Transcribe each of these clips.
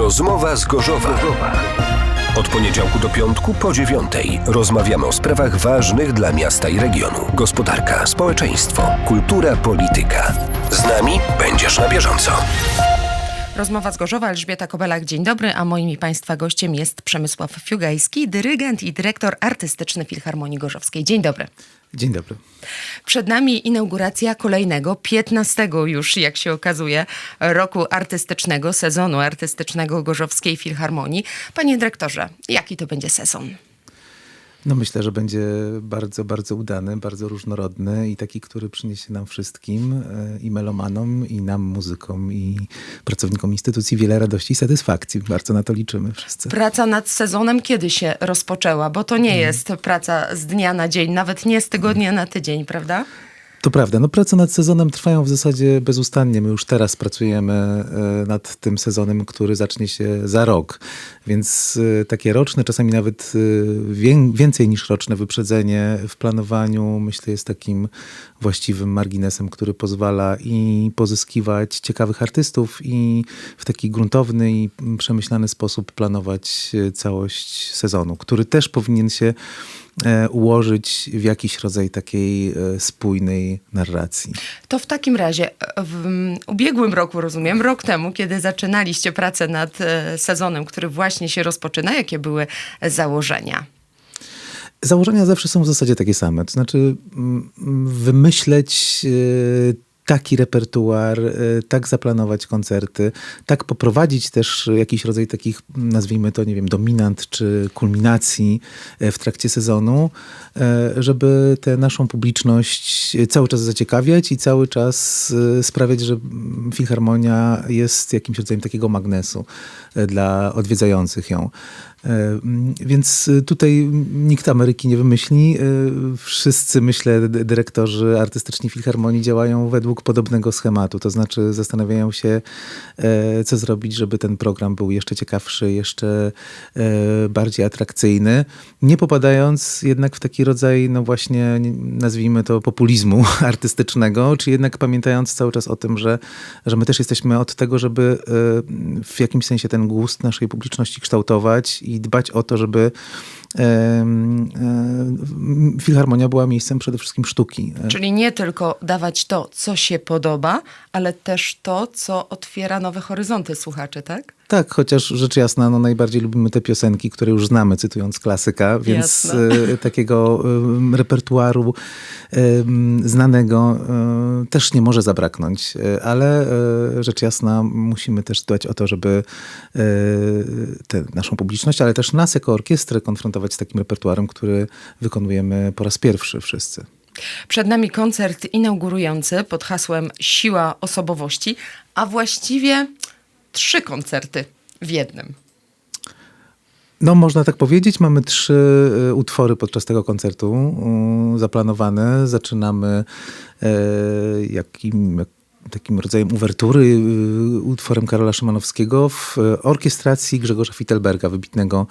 Rozmowa z Gorzowa. Od poniedziałku do piątku po dziewiątej rozmawiamy o sprawach ważnych dla miasta i regionu. Gospodarka, społeczeństwo, kultura, polityka. Z nami będziesz na bieżąco. Rozmowa z Gorzowa, Elżbieta Kobelak, dzień dobry, a moim i Państwa gościem jest Przemysław Fiugajski, dyrygent i dyrektor artystyczny Filharmonii Gorzowskiej. Dzień dobry. Dzień dobry. Przed nami inauguracja kolejnego, 15 już, jak się okazuje, roku artystycznego, sezonu artystycznego Gorzowskiej Filharmonii. Panie dyrektorze, jaki to będzie sezon? No myślę, że będzie bardzo, bardzo udany, bardzo różnorodny i taki, który przyniesie nam wszystkim e, i melomanom, i nam muzykom, i pracownikom instytucji wiele radości i satysfakcji. Bardzo na to liczymy wszyscy. Praca nad sezonem kiedy się rozpoczęła? Bo to nie Mhm. jest praca z dnia na dzień, nawet nie z tygodnia na tydzień, prawda? To prawda. No, prace nad sezonem trwają w zasadzie bezustannie. My już teraz pracujemy e, nad tym sezonem, który zacznie się za rok. Więc e, takie roczne, czasami nawet e, wię- więcej niż roczne wyprzedzenie w planowaniu, myślę, jest takim właściwym marginesem, który pozwala i pozyskiwać ciekawych artystów i w taki gruntowny i przemyślany sposób planować całość sezonu, który też powinien się ułożyć w jakiś rodzaj takiej e, spójnej narracji. To w takim razie w mm, ubiegłym roku, rozumiem, rok temu, kiedy zaczynaliście pracę nad e, sezonem, który właśnie się rozpoczyna, jakie były założenia? Założenia zawsze są w zasadzie takie same. To znaczy wymyśleć e, taki repertuar, e, tak zaplanować koncerty, tak poprowadzić też jakiś rodzaj takich, nazwijmy to, nie wiem, dominant czy kulminacji e, w trakcie sezonu, e, żeby tę naszą publiczność cały czas zaciekawiać i cały czas sprawiać, że mm, Filharmonia jest jakimś rodzajem takiego magnesu dla odwiedzających ją. E, Więc y, tutaj nikt Ameryki nie wymyśli. Wszyscy, myślę, dyrektorzy artystyczni Filharmonii działają według podobnego schematu. To znaczy zastanawiają się, e, co zrobić, żeby ten program był jeszcze ciekawszy, jeszcze e, bardziej atrakcyjny. Nie popadając jednak w taki rodzaj, no właśnie, nie- nazwijmy to populizmu artystycznego, czy jednak pamiętając cały czas o tym, że, że my też jesteśmy od tego, żeby e, w jakimś sensie ten gust naszej publiczności kształtować i dbać o to, żeby Filharmonia była miejscem przede wszystkim sztuki. Czyli nie tylko dawać to, co się podoba, ale też to, co otwiera nowe horyzonty słuchaczy, tak? Tak, chociaż rzecz jasna, no najbardziej lubimy te piosenki, które już znamy, cytując klasyka, więc Jasne. e, takiego repertuaru znanego e, też nie może zabraknąć, E, ale rzecz jasna musimy też dbać o to, żeby tę naszą publiczność, ale też nas jako orkiestrę konfrontować z takim repertuarem, który wykonujemy po raz pierwszy wszyscy. Przed nami koncert inaugurujący pod hasłem Siła osobowości, a właściwie trzy koncerty w jednym. No, można tak powiedzieć. Mamy trzy y, utwory podczas tego koncertu y, zaplanowane. Zaczynamy y, jakim, jak, takim rodzajem uwertury y, utworem Karola Szymanowskiego w y, orkiestracji Grzegorza Fittelberga, wybitnego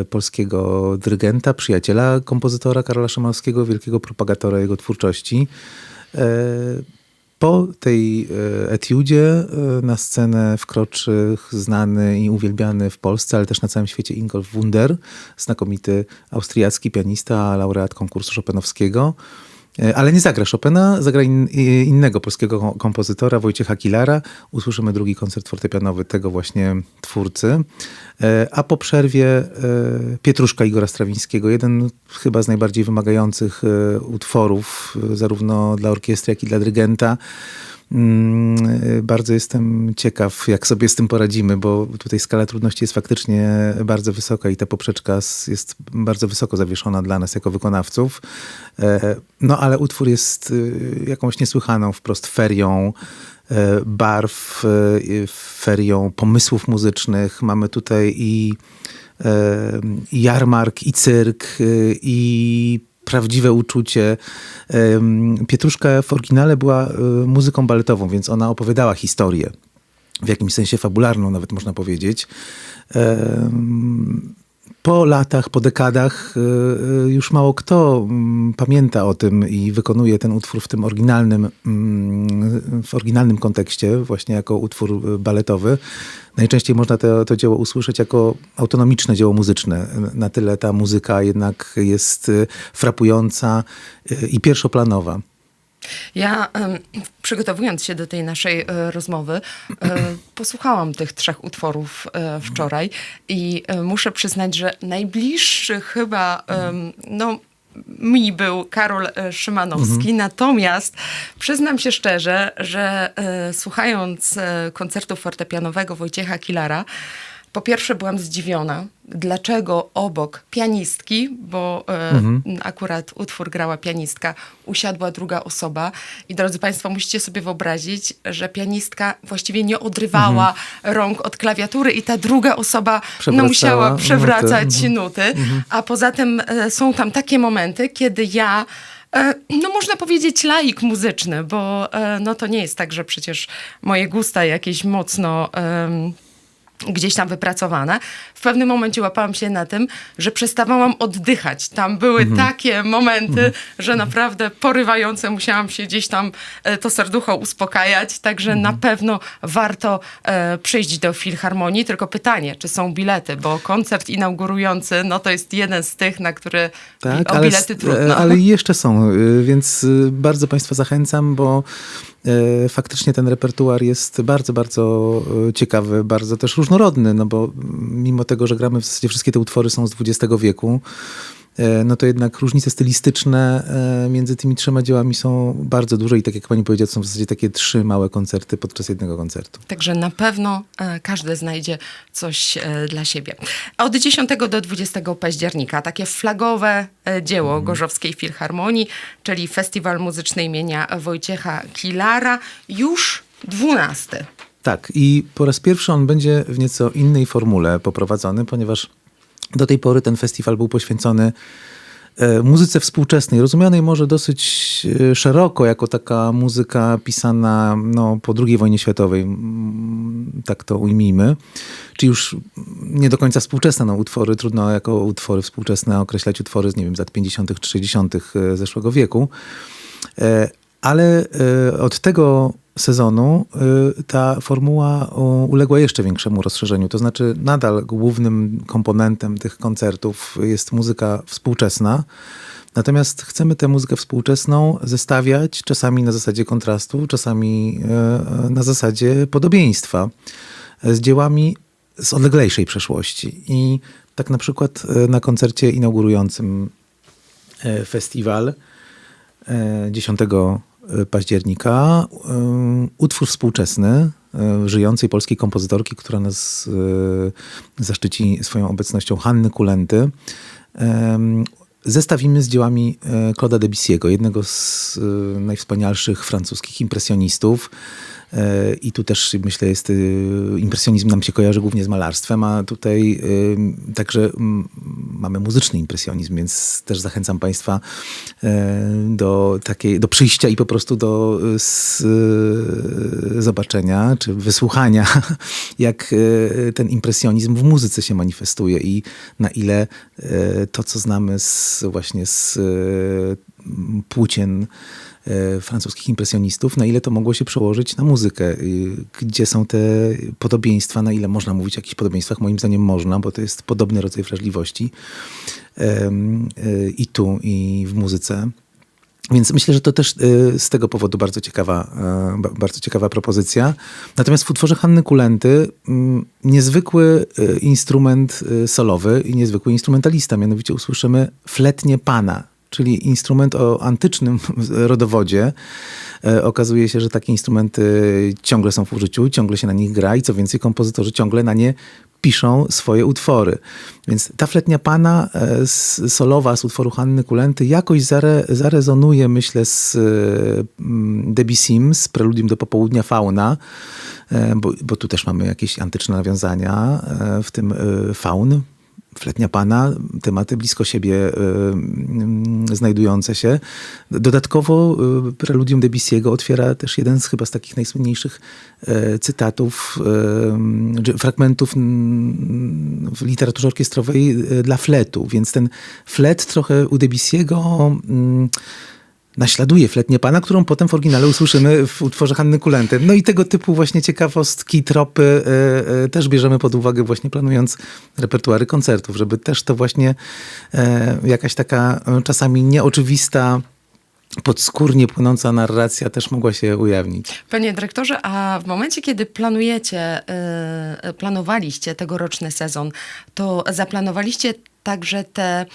y, polskiego dyrygenta, przyjaciela kompozytora Karola Szymanowskiego, wielkiego propagatora jego twórczości. Y, po tej e, etiudzie e, na scenę wkroczy znany i uwielbiany w Polsce, ale też na całym świecie Ingolf Wunder, znakomity austriacki pianista, laureat konkursu Chopinowskiego. E, Ale nie zagra Chopina, zagra in, innego polskiego ko- kompozytora, Wojciecha Kilara. Usłyszymy drugi koncert fortepianowy tego właśnie twórcy. E, A po przerwie e, Pietruszka Igora Strawińskiego, jeden chyba z najbardziej wymagających utworów, zarówno dla orkiestry, jak i dla dyrygenta. Mm, Bardzo jestem ciekaw, jak sobie z tym poradzimy, bo tutaj skala trudności jest faktycznie bardzo wysoka i ta poprzeczka jest bardzo wysoko zawieszona dla nas jako wykonawców. E, No ale utwór jest y, jakąś niesłychaną wprost ferią e, barw, e, ferią pomysłów muzycznych. Mamy tutaj i i jarmark, i cyrk, y, i prawdziwe uczucie. Pietruszka w oryginale była y, muzyką baletową, więc ona opowiadała historię. W jakimś sensie fabularną nawet można powiedzieć. Po latach, po dekadach y, y, już mało kto mm, pamięta o tym i wykonuje ten utwór w tym oryginalnym, mm, w oryginalnym kontekście, właśnie jako utwór y, baletowy. Najczęściej można to, to dzieło usłyszeć jako autonomiczne dzieło muzyczne. Na tyle ta muzyka jednak jest frapująca i pierwszoplanowa. Ja przygotowując się do tej naszej e, rozmowy, e, posłuchałam tych trzech utworów e, wczoraj i muszę przyznać, że najbliższy chyba no, mi był Karol Szymanowski, natomiast przyznam się szczerze, że słuchając koncertu fortepianowego Wojciecha Kilara, po pierwsze byłam zdziwiona, dlaczego obok pianistki, bo e, akurat utwór grała pianistka, usiadła druga osoba. I drodzy Państwo, musicie sobie wyobrazić, że pianistka właściwie nie odrywała rąk od klawiatury i ta druga osoba no, musiała nuty. przewracać nuty, a poza tym e, są tam takie momenty, kiedy ja e, no można powiedzieć laik muzyczny, bo e, no to nie jest tak, że przecież moje gusta jakieś mocno em, gdzieś tam wypracowane. W pewnym momencie łapałam się na tym, że przestawałam oddychać. Tam były takie momenty, że naprawdę porywające musiałam się gdzieś tam e, to serducho uspokajać, także na pewno warto e, przyjść do Filharmonii. Tylko pytanie, czy są bilety, bo koncert inaugurujący, no to jest jeden z tych, na który o ale, bilety s- trudno. ale jeszcze są, y, więc y, bardzo Państwa zachęcam, bo faktycznie ten repertuar jest bardzo, bardzo y, ciekawy, bardzo też różnorodny, no bo mimo tego, że gramy w zasadzie wszystkie te utwory są z XX wieku, no to jednak różnice stylistyczne y, między tymi trzema dziełami są bardzo duże i tak jak pani powiedziała, są w zasadzie takie trzy małe koncerty podczas jednego koncertu. Także na pewno e, każdy znajdzie coś e, dla siebie. Od 10 do 20 października takie flagowe e, dzieło Gorzowskiej Filharmonii, czyli Festiwal Muzyczny imienia Wojciecha Kilara, już 12. Tak, i po raz pierwszy on będzie w nieco innej formule poprowadzony, ponieważ do tej pory ten festiwal był poświęcony e, muzyce współczesnej, rozumianej może dosyć e, szeroko, jako taka muzyka pisana no, po II wojnie światowej, tak to ujmijmy. Czy już nie do końca współczesne no, utwory, trudno jako utwory współczesne określać utwory z, nie wiem, z lat 50. czy 60. zeszłego wieku. Ale e, od tego sezonu e, ta formuła uległa jeszcze większemu rozszerzeniu. To znaczy, nadal głównym komponentem tych koncertów jest muzyka współczesna. Natomiast chcemy tę muzykę współczesną zestawiać czasami na zasadzie kontrastu, czasami e, na zasadzie podobieństwa z dziełami z odleglejszej przeszłości. I tak na przykład na koncercie inaugurującym festiwal e, 10 października e, utwór współczesny e, żyjącej polskiej kompozytorki, która nas e, zaszczyci swoją obecnością, Hanny Kulenty. Zestawimy z dziełami Claude'a Debussy'ego, jednego z najwspanialszych francuskich impresjonistów. I tu też myślę, jest y, impresjonizm nam się kojarzy głównie z malarstwem, a tutaj y, także mm, mamy muzyczny impresjonizm, więc też zachęcam Państwa e, do takiej, do przyjścia i po prostu do y, y, zobaczenia czy wysłuchania, jak y, ten impresjonizm w muzyce się manifestuje i na ile to, co znamy z, właśnie z płócien francuskich impresjonistów, na ile to mogło się przełożyć na muzykę. Y, Gdzie są te podobieństwa, na ile można mówić o jakichś podobieństwach? Moim zdaniem można, bo to jest podobny rodzaj wrażliwości y, i tu, i w muzyce. Więc myślę, że to też y, z tego powodu bardzo ciekawa, ba- bardzo ciekawa propozycja. Natomiast w utworze Hanny Kulenty mm, niezwykły y, instrument solowy i niezwykły instrumentalista. Mianowicie usłyszymy fletnie pana, czyli instrument o antycznym rodowodzie. E, Okazuje się, że takie instrumenty ciągle są w użyciu, ciągle się na nich gra i co więcej, kompozytorzy ciągle na nie piszą swoje utwory. Więc ta fletnia pana e, solowa z utworu Hanny Kulenty jakoś zare, zarezonuje, myślę, z mm, Debussym, z preludium do popołudnia Fauna, e, bo, bo tu też mamy jakieś antyczne nawiązania, e, w tym e, Faun, Fletnia Pana, tematy blisko siebie y, y, znajdujące się. Dodatkowo y, preludium Debussy'ego otwiera też jeden z chyba z takich najsłynniejszych y, cytatów, y, fragmentów mm, w literaturze orkiestrowej y, dla fletu, więc ten flet trochę u Debussy'ego mm, naśladuje fletnię pana, którą potem w oryginale usłyszymy w utworze Hanny Kulenty. No i tego typu właśnie ciekawostki, tropy e, e, też bierzemy pod uwagę właśnie planując repertuary koncertów, żeby też to właśnie e, jakaś taka czasami nieoczywista, podskórnie płynąca narracja też mogła się ujawnić. Panie dyrektorze, a w momencie, kiedy planujecie, planowaliście tegoroczny sezon, to zaplanowaliście także te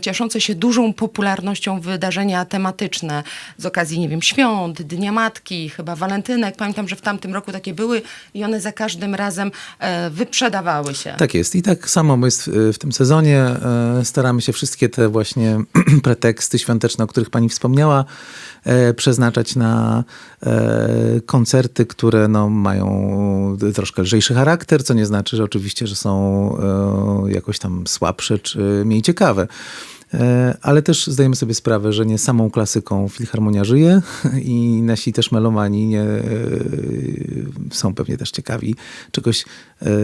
cieszące się dużą popularnością wydarzenia tematyczne z okazji, nie wiem, świąt, Dnia Matki, chyba walentynek. Pamiętam, że w tamtym roku takie były i one za każdym razem e, wyprzedawały się. Tak jest i tak samo jest w, tym sezonie. E, Staramy się wszystkie te właśnie preteksty świąteczne, o których pani wspomniała, e, przeznaczać na koncerty, które no, mają troszkę lżejszy charakter, co nie znaczy, że oczywiście, że są jakoś tam słabsze czy mniej ciekawe. E, Ale też zdajemy sobie sprawę, że nie samą klasyką Filharmonia żyje i nasi też melomani nie, e, są pewnie też ciekawi czegoś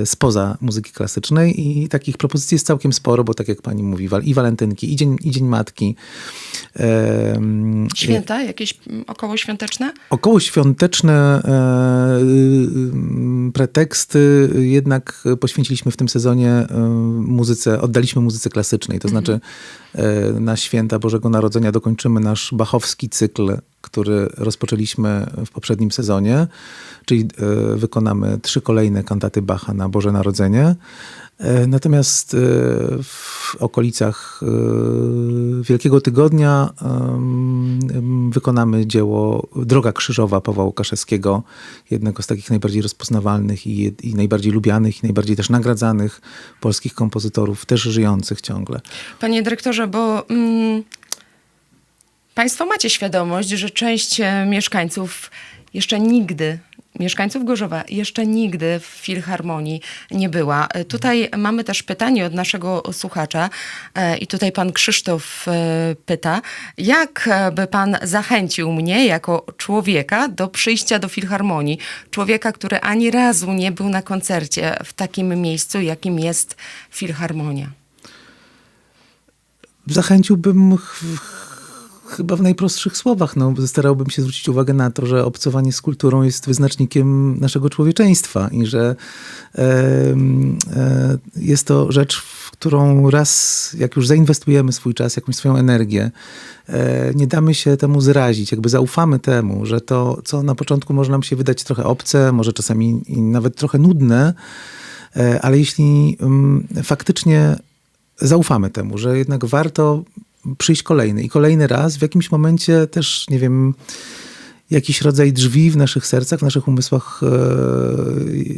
spoza muzyki klasycznej i takich propozycji jest całkiem sporo, bo tak jak pani mówi, i walentynki, i Dzień, i dzień Matki. Święta, jakieś okołoświąteczne? Około świąteczne e, y, preteksty jednak poświęciliśmy w tym sezonie e, muzyce, oddaliśmy muzyce klasycznej. To znaczy e, na święta Bożego Narodzenia dokończymy nasz bachowski cykl, który rozpoczęliśmy w poprzednim sezonie, czyli e, wykonamy trzy kolejne kantaty Bacha na Boże Narodzenie. E, Natomiast e, w okolicach Wielkiego Tygodnia wykonamy dzieło Droga Krzyżowa Pawła Łukaszewskiego, jednego z takich najbardziej rozpoznawalnych i, i najbardziej lubianych, i najbardziej też nagradzanych polskich kompozytorów, też żyjących ciągle. Panie dyrektorze, bo mm, Państwo macie świadomość, że część e, mieszkańców jeszcze nigdy, mieszkańców Gorzowa, jeszcze nigdy w Filharmonii nie była. E, Tutaj mamy też pytanie od naszego słuchacza e, i tutaj pan Krzysztof pyta, jak by pan zachęcił mnie jako człowieka do przyjścia do Filharmonii? Człowieka, który ani razu nie był na koncercie w takim miejscu, jakim jest Filharmonia. Zachęciłbym ch- chyba w najprostszych słowach. No, starałbym się zwrócić uwagę na to, że obcowanie z kulturą jest wyznacznikiem naszego człowieczeństwa i że em, e, jest to rzecz, w którą raz, jak już zainwestujemy swój czas, jakąś swoją energię, e, nie damy się temu zrazić, jakby zaufamy temu, że to, co na początku może nam się wydać trochę obce, może czasami nawet trochę nudne, e, ale jeśli mm, faktycznie zaufamy temu, że jednak warto przyjść kolejny i kolejny raz, w jakimś momencie też, nie wiem, jakiś rodzaj drzwi w naszych sercach, w naszych umysłach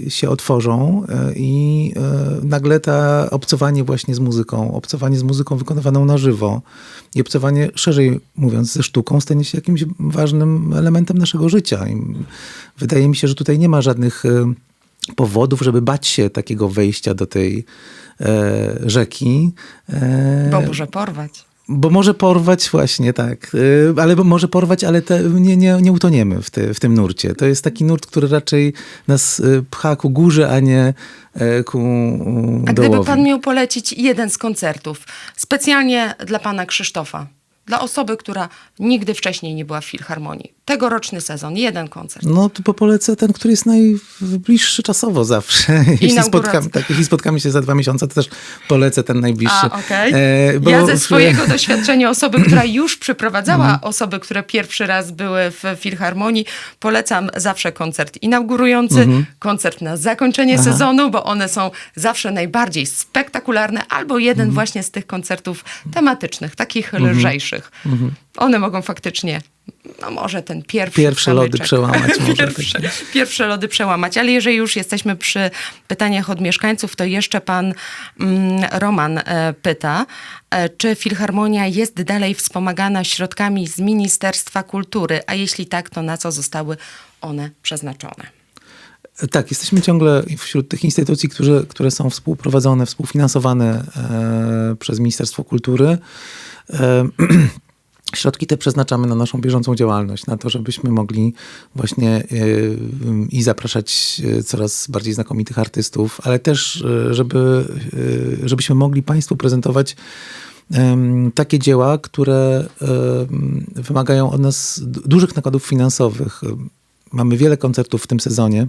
e, się otworzą e, i e, nagle ta obcowanie właśnie z muzyką, obcowanie z muzyką wykonywaną na żywo i obcowanie, szerzej mówiąc, ze sztuką stanie się jakimś ważnym elementem naszego życia. I wydaje mi się, że tutaj nie ma żadnych powodów, żeby bać się takiego wejścia do tej rzeki. Bo może porwać. Bo może porwać właśnie, tak. Y, Ale może porwać, ale te, nie, nie, nie utoniemy w, te, w tym nurcie. To jest taki nurt, który raczej nas y, pcha ku górze, a nie e, ku A dołowi. gdyby pan miał polecić jeden z koncertów, specjalnie dla pana Krzysztofa, dla osoby, która nigdy wcześniej nie była w Filharmonii, tegoroczny sezon, jeden koncert. No to polecę ten, który jest najbliższy czasowo zawsze. Jeśli spotkamy, tak, jeśli spotkamy się za dwa miesiące, to też polecę ten najbliższy. A, okej. E, bo- Ja ze swojego doświadczenia osoby, która już przyprowadzała osoby, które pierwszy raz były w Filharmonii, polecam zawsze koncert inaugurujący, koncert na zakończenie sezonu, bo one są zawsze najbardziej spektakularne, albo jeden właśnie z tych koncertów tematycznych, takich lżejszych. One mogą faktycznie, no może ten pierwszy Pierwsze lody kamyczek. przełamać może, pierwsze, pierwsze lody przełamać. Ale jeżeli już jesteśmy przy pytaniach od mieszkańców, to jeszcze pan mm, Roman e, pyta, e, czy Filharmonia jest dalej wspomagana środkami z Ministerstwa Kultury, a jeśli tak, to na co zostały one przeznaczone? Tak, jesteśmy ciągle wśród tych instytucji, które, które są współprowadzone, współfinansowane e, przez Ministerstwo Kultury. E, Środki te przeznaczamy na naszą bieżącą działalność, na to, żebyśmy mogli właśnie e, i zapraszać coraz bardziej znakomitych artystów, ale też, żeby, żebyśmy mogli Państwu prezentować takie dzieła, które wymagają od nas du- dużych nakładów finansowych. Mamy wiele koncertów w tym sezonie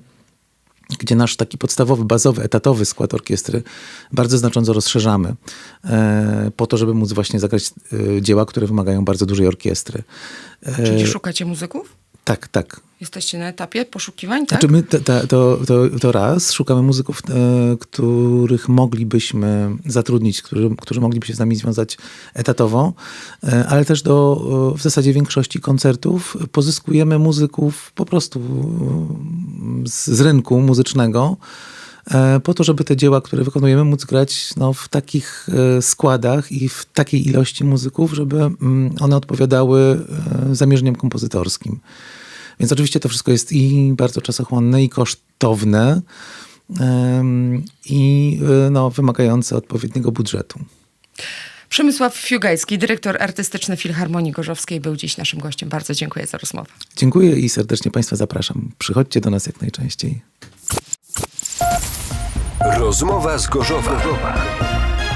gdzie nasz taki podstawowy, bazowy, etatowy skład orkiestry bardzo znacząco rozszerzamy e, po to, żeby móc właśnie zagrać e, dzieła, które wymagają bardzo dużej orkiestry. E, Czyli szukacie muzyków? Tak, tak. Jesteście na etapie poszukiwań, tak? Znaczy my te, te, to, to, to raz, szukamy muzyków, e, których moglibyśmy zatrudnić, którzy, którzy mogliby się z nami związać etatowo, e, ale też do e, w zasadzie większości koncertów pozyskujemy muzyków po prostu e, z, z rynku muzycznego, e, po to, żeby te dzieła, które wykonujemy, móc grać no, w takich e, składach i w takiej ilości muzyków, żeby mm, one odpowiadały e, zamierzeniom kompozytorskim. Więc oczywiście to wszystko jest i bardzo czasochłonne, i kosztowne, i y, no, wymagające odpowiedniego budżetu. Przemysław Fiugajski, dyrektor artystyczny Filharmonii Gorzowskiej, był dziś naszym gościem. Bardzo dziękuję za rozmowę. Dziękuję i serdecznie Państwa zapraszam. Przychodźcie do nas jak najczęściej. Rozmowa z Gorzowa.